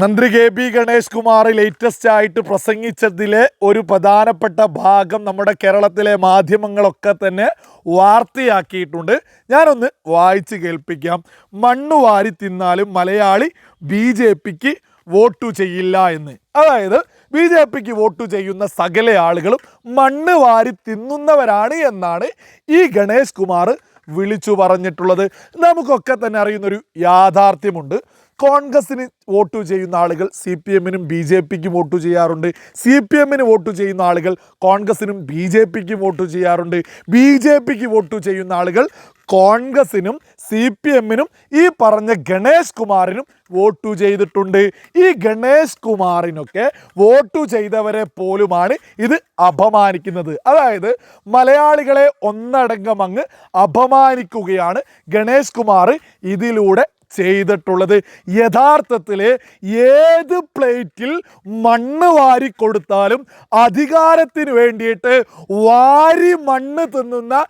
മന്ത്രി K P Ganesh Kumar latest ആയിട്ട് പ്രസംഗിച്ചതിലെ ഒരു പ്രധാനപ്പെട്ട ഭാഗം നമ്മുടെ കേരളത്തിലെ മാധ്യമങ്ങളൊക്കെ തന്നെ വാർത്തയാക്കിയിട്ടുണ്ട്. ഞാനൊന്ന് വായിച്ച് കേൾപ്പിക്കാം. മണ്ണ് വാരി തിന്നാലും മലയാളി ബി ജെ പിക്ക് വോട്ടു ചെയ്യില്ല എന്ന്. അതായത് ബി ജെ പിക്ക് വോട്ട് ചെയ്യുന്ന സകല ആളുകളും മണ്ണ് വാരി തിന്നുന്നവരാണ് എന്നാണ് ഈ ഗണേഷ് കുമാർ വിളിച്ചു പറഞ്ഞിട്ടുള്ളത്. നമുക്കൊക്കെ തന്നെ അറിയുന്നൊരു യാഥാർത്ഥ്യമുണ്ട്. കോൺഗ്രസിന് വോട്ട് ചെയ്യുന്ന ആളുകൾ സി പി എമ്മിനും ബി ജെ പിക്കും വോട്ട് ചെയ്യാറുണ്ട്. സി പി എമ്മിന് വോട്ട് ചെയ്യുന്ന ആളുകൾ കോൺഗ്രസിനും ബി ജെ പിക്കും വോട്ട് ചെയ്യാറുണ്ട്. ബി ജെ പിക്ക് വോട്ട് ചെയ്യുന്ന ആളുകൾ കോൺഗ്രസിനും സി പി എമ്മിനും ഈ പറഞ്ഞ ഗണേഷ് കുമാറിനും വോട്ട് ചെയ്തിട്ടുണ്ട്. ഈ ഗണേഷ് കുമാറിനൊക്കെ വോട്ട് ചെയ്തവരെ പോലുമാണ് ഇത് അപമാനിക്കുന്നത്. അതായത് മലയാളികളെ ഒന്നടങ്കം അങ്ങ് അപമാനിക്കുകയാണ് ഗണേഷ് കുമാർ ഇതിലൂടെ ചെയ്തിട്ടുള്ളത്. യഥാർത്ഥത്തിൽ ഏത് പ്ലേറ്റിൽ മണ്ണ് വാരി കൊടുത്താലും അധികാരത്തിന് വേണ്ടിയിട്ട് വാരി മണ്ണ് തിന്നുന്ന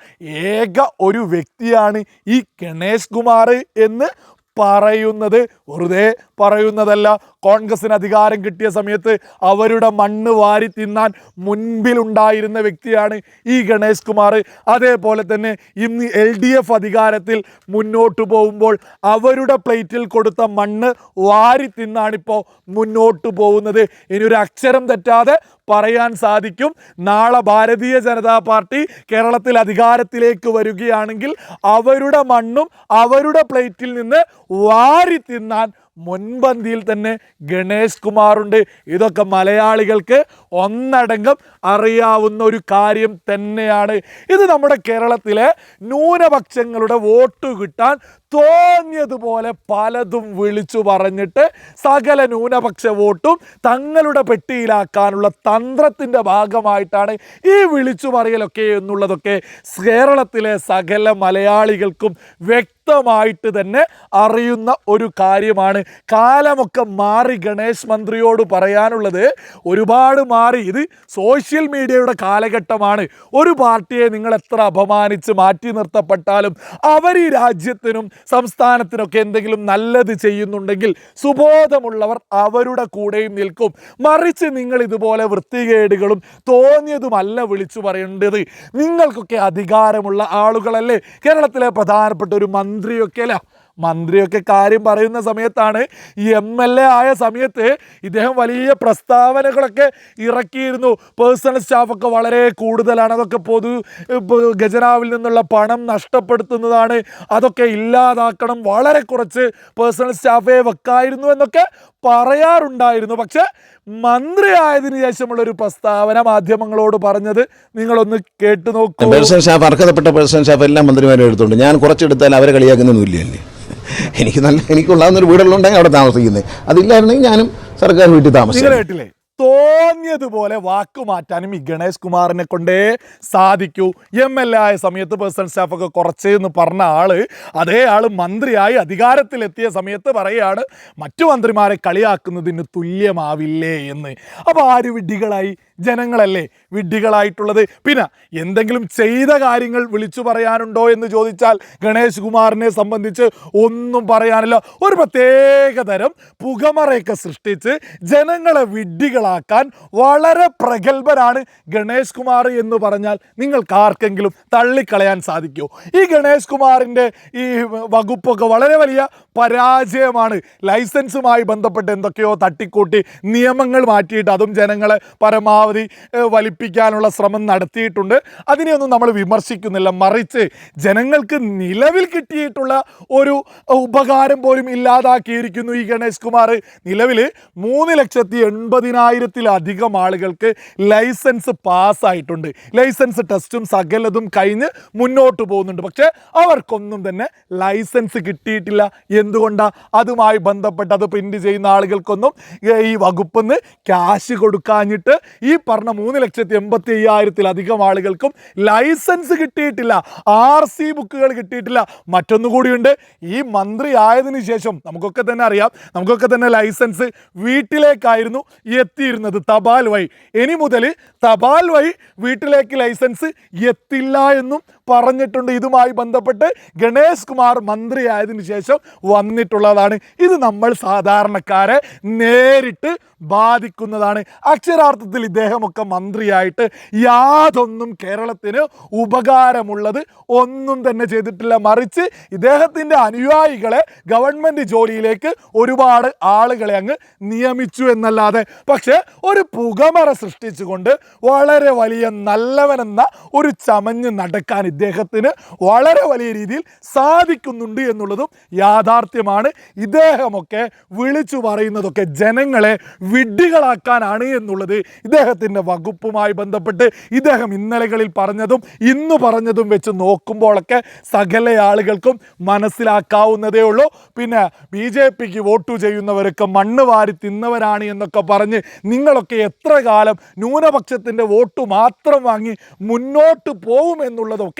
ഏക ഒരു വ്യക്തിയാണ് ഈ ഗണേഷ് കുമാർ എന്ന് പറയുന്നത്. വെറുതെ പറയുന്നതല്ല. കോൺഗ്രസിന് അധികാരം കിട്ടിയ സമയത്ത് അവരുടെ മണ്ണ് വാരി തിന്നാൻ മുൻപിലുണ്ടായിരുന്ന വ്യക്തിയാണ് ഈ ഗണേഷ് കുമാർ. അതേപോലെ തന്നെ ഇന്ന് എൽ ഡി എഫ് അധികാരത്തിൽ മുന്നോട്ട് പോകുമ്പോൾ അവരുടെ പ്ലേറ്റിൽ കൊടുത്ത മണ്ണ് വാരി തിന്നാണിപ്പോൾ മുന്നോട്ട് പോകുന്നത്. ഇനി ഒരു അക്ഷരം തെറ്റാതെ പറയാൻ സാധിക്കും. നാളെ ഭാരതീയ ജനതാ പാർട്ടി കേരളത്തിൽ അധികാരത്തിലേക്ക് വരികയാണെങ്കിൽ അവരുടെ മണ്ണും അവരുടെ പ്ലേറ്റിൽ നിന്ന് വാരി തിന്നാൻ മുൻപന്തിയിൽ തന്നെ ഗണേഷ് കുമാറുണ്ട്. ഇതൊക്കെ മലയാളികൾക്ക് ഒന്നടങ്കം അറിയാവുന്ന ഒരു കാര്യം തന്നെയാണ്. ഇത് നമ്മുടെ കേരളത്തിലെ ന്യൂനപക്ഷങ്ങളുടെ വോട്ട് കിട്ടാൻ തോന്നിയതുപോലെ പലതും വിളിച്ചു പറഞ്ഞിട്ട് സകല ന്യൂനപക്ഷ വോട്ടും തങ്ങളുടെ പെട്ടിയിലാക്കാനുള്ള തന്ത്രത്തിന്റെ ഭാഗമായിട്ടാണ് ഈ വിളിച്ചു പറയലൊക്കെ എന്നുള്ളതൊക്കെ കേരളത്തിലെ സകല മലയാളികൾക്കും വ്യക്തമായിട്ട് തന്നെ അറിയുന്ന ഒരു കാര്യമാണ്. കാലമൊക്കെ മാറി ഗണേഷ് മന്ത്രിയോട് പറയാനുള്ളത് ഒരുപാട് മാറി. ഇത് സോഷ്യൽ മീഡിയയുടെ കാലഘട്ടമാണ്. ഒരു പാർട്ടിയെ നിങ്ങൾ എത്ര അപമാനിച്ച് മാറ്റി നിർത്തപ്പെട്ടാലും അവർ ഈ രാജ്യത്തിനും സംസ്ഥാനത്തിനൊക്കെ എന്തെങ്കിലും നല്ലത് ചെയ്യുന്നുണ്ടെങ്കിൽ സുബോധമുള്ളവർ അവരുടെ കൂടെയും നിൽക്കും. മറിച്ച് നിങ്ങൾ ഇതുപോലെ വൃത്തികേടുകളും തോന്നിയതുമല്ല വിളിച്ചു പറയേണ്ടത്. നിങ്ങൾക്കൊക്കെ അധികാരമുള്ള ആളുകളല്ലേ? കേരളത്തിലെ പ്രധാനപ്പെട്ട ഒരു മന്ത്രിയൊക്കെ അല്ല മന്ത്രിയൊക്കെ കാര്യം പറയുന്ന സമയത്താണ് ഈ എം എൽ എ ആയ സമയത്ത് ഇദ്ദേഹം വലിയ പ്രസ്താവനകളൊക്കെ ഇറക്കിയിരുന്നു. പേഴ്സണൽ സ്റ്റാഫൊക്കെ വളരെ കൂടുതലാണ്. അതൊക്കെ പൊതു ഖജനാവിൽ നിന്നുള്ള പണം നഷ്ടപ്പെടുത്തുന്നതാണ്. അതൊക്കെ ഇല്ലാതാക്കണം. വളരെ കുറച്ച് പേഴ്സണൽ സ്റ്റാഫേ വെക്കായിരുന്നു എന്നൊക്കെ പറയാറുണ്ടായിരുന്നു. പക്ഷേ മന്ത്രി ആയതിനു ശേഷമുള്ള ഒരു പ്രസ്താവന മാധ്യമങ്ങളോട് പറഞ്ഞത് നിങ്ങളൊന്ന് കേട്ടു നോക്കൂ. പേഴ്സണൽ സ്റ്റാഫ് അർഹതപ്പെട്ട പേഴ്സണൽ സ്റ്റാഫ് എല്ലാം മന്ത്രിമാരും എടുത്തുണ്ട്. ഞാൻ കുറച്ചെടുത്താൽ അവരെ കളിയാക്കുന്നൊന്നുമില്ലല്ലേ എനിക്ക് നല്ല എനിക്കുള്ളാവുന്ന ഒരു വീടുള്ളുണ്ടെങ്കിൽ അവിടെ താമസിക്കുന്നത് അതില്ലായിരുന്നെങ്കിൽ ഞാനും സർക്കാർ വീട്ടിൽ താമസിക്കും തോന്നിയതുപോലെ വാക്ക് മാറ്റാനും ഈ ഗണേഷ് കുമാറിനെ കൊണ്ടേ സാധിക്കൂ. എം എൽ എ ആയ സമയത്ത് പേഴ്സണൽ സ്റ്റാഫൊക്കെ കുറച്ച് എന്ന് പറഞ്ഞ ആൾ അതേ ആൾ മന്ത്രിയായി അധികാരത്തിലെത്തിയ സമയത്ത് പറയുകയാണ് മറ്റു മന്ത്രിമാരെ കളിയാക്കുന്നതിന് തുല്യമാവില്ലേ എന്ന്. അപ്പോൾ ആര് വിഡ്ഢികളായി? ജനങ്ങളല്ലേ വിഡ്ഢികളായിട്ടുള്ളത്. പിന്നെ എന്തെങ്കിലും ചെയ്ത കാര്യങ്ങൾ വിളിച്ചു പറയാനുണ്ടോ എന്ന് ചോദിച്ചാൽ ഗണേഷ് കുമാറിനെ സംബന്ധിച്ച് ഒന്നും പറയാനില്ല. ഒരു പ്രത്യേകതരം പുകമറയൊക്കെ സൃഷ്ടിച്ച് ജനങ്ങളെ വിഡ്ഢികളാക്കാൻ വളരെ പ്രഗത്ഭനാണ് ഗണേഷ് കുമാർ എന്ന് പറഞ്ഞാൽ നിങ്ങൾക്ക് ആർക്കെങ്കിലും തള്ളിക്കളയാൻ സാധിക്കുമോ? ഈ ഗണേഷ് കുമാറിന്റെ ഈ വകുപ്പൊക്കെ വളരെ വലിയ പരാജയമാണ്. ലൈസൻസുമായി ബന്ധപ്പെട്ട് എന്തൊക്കെയോ തട്ടിക്കൂട്ടി നിയമങ്ങൾ മാറ്റിയിട്ട് അതും ജനങ്ങളെ പരമാവധി വലിപ്പിക്കാനുള്ള ശ്രമം നടത്തിയിട്ടുണ്ട്. അതിനെയൊന്നും നമ്മൾ വിമർശിക്കുന്നില്ല. മറിച്ച് ജനങ്ങൾക്ക് നിലവിൽ കിട്ടിയിട്ടുള്ള ഒരു ഉപകാരം പോലും ഇല്ലാതാക്കിയിരിക്കുന്നു ഈ ഗണേഷ് കുമാർ. നിലവിൽ മൂന്ന് ലക്ഷത്തി എൺപതിനായിരത്തിലധികം ആളുകൾക്ക് ലൈസൻസ് പാസ്സായിട്ടുണ്ട്. ലൈസൻസ് ടെസ്റ്റും സകലതും കഴിഞ്ഞ് മുന്നോട്ട് പോകുന്നുണ്ട്. പക്ഷേ അവർക്കൊന്നും തന്നെ ലൈസൻസ് കിട്ടിയിട്ടില്ല എന്തുകൊണ്ടാണ് അതുമായി ബന്ധപ്പെട്ട് അത് പ്രിന്റ് ചെയ്യുന്ന ആളുകൾക്കൊന്നും ഈ വകുപ്പിൽ നിന്ന് ക്യാഷ് കൊടുക്കാഞ്ഞിട്ട് ഈ പറഞ്ഞ മൂന്ന് ലക്ഷത്തി എൺപത്തി അയ്യായിരത്തിലധികം ആളുകൾക്കും ലൈസൻസ് കിട്ടിയിട്ടില്ല ആർ സി ബുക്കുകൾ കിട്ടിയിട്ടില്ല. മറ്റൊന്നുകൂടിയുണ്ട് ഈ മന്ത്രി ആയതിനു ശേഷം നമുക്കൊക്കെ തന്നെ അറിയാം നമുക്കൊക്കെ തന്നെ ലൈസൻസ് വീട്ടിലേക്കായിരുന്നു എത്തിയിരുന്നത് തപാൽ വഴി. ഇനി മുതൽ തപാൽ വഴി വീട്ടിലേക്ക് ലൈസൻസ് എത്തില്ല എന്നും പറഞ്ഞിട്ടുണ്ട്. ഇതുമായി ബന്ധപ്പെട്ട് ഗണേഷ് കുമാർ മന്ത്രിയായതിനു ശേഷം വന്നിട്ടുള്ളതാണ്. ഇത് നമ്മൾ സാധാരണക്കാരെ നേരിട്ട് ബാധിക്കുന്നതാണ്. അക്ഷരാർത്ഥത്തിൽ ഇദ്ദേഹമൊക്കെ മന്ത്രിയായിട്ട് യാതൊന്നും കേരളത്തിന് ഉപകാരമുള്ളത് ഒന്നും തന്നെ ചെയ്തിട്ടില്ല. മറിച്ച് ഇദ്ദേഹത്തിന്റെ അനുയായികളെ ഗവൺമെന്റ് ജോലിയിലേക്ക് ഒരുപാട് ആളുകളെ അങ്ങ് നിയമിച്ചു എന്നല്ലാതെ പക്ഷേ ഒരു പുകമറ സൃഷ്ടിച്ചുകൊണ്ട് വളരെ വലിയ നല്ലവനെന്ന ഒരു ചമഞ്ഞ് നടക്കാൻ ഇദ്ദേഹത്തിന് വളരെ വലിയ രീതിയിൽ സാധിക്കുന്നുണ്ട് എന്നുള്ളതും യാഥാർത്ഥ്യമാണ്. ഇദ്ദേഹമൊക്കെ വിളിച്ചു പറയുന്നതൊക്കെ ജനങ്ങളെ വിഡ്ഢികളാക്കാനാണ് എന്നുള്ളത് ഇദ്ദേഹത്തിന്റെ വകുപ്പുമായി ബന്ധപ്പെട്ട് ഇദ്ദേഹം ഇന്നലകളിൽ പറഞ്ഞതും ഇന്ന് പറഞ്ഞതും വെച്ച് നോക്കുമ്പോഴൊക്കെ സകല ആളുകൾക്കും മനസ്സിലാക്കാവുന്നതേ ഉള്ളൂ. പിന്നെ ബി ജെ പിക്ക് വോട്ട് ചെയ്യുന്നവരൊക്കെ മണ്ണ് വാരി തിന്നവരാണ് എന്നൊക്കെ പറഞ്ഞ് നിങ്ങളൊക്കെ എത്ര കാലം ന്യൂനപക്ഷത്തിന്റെ വോട്ട് മാത്രം വാങ്ങി മുന്നോട്ട് പോകും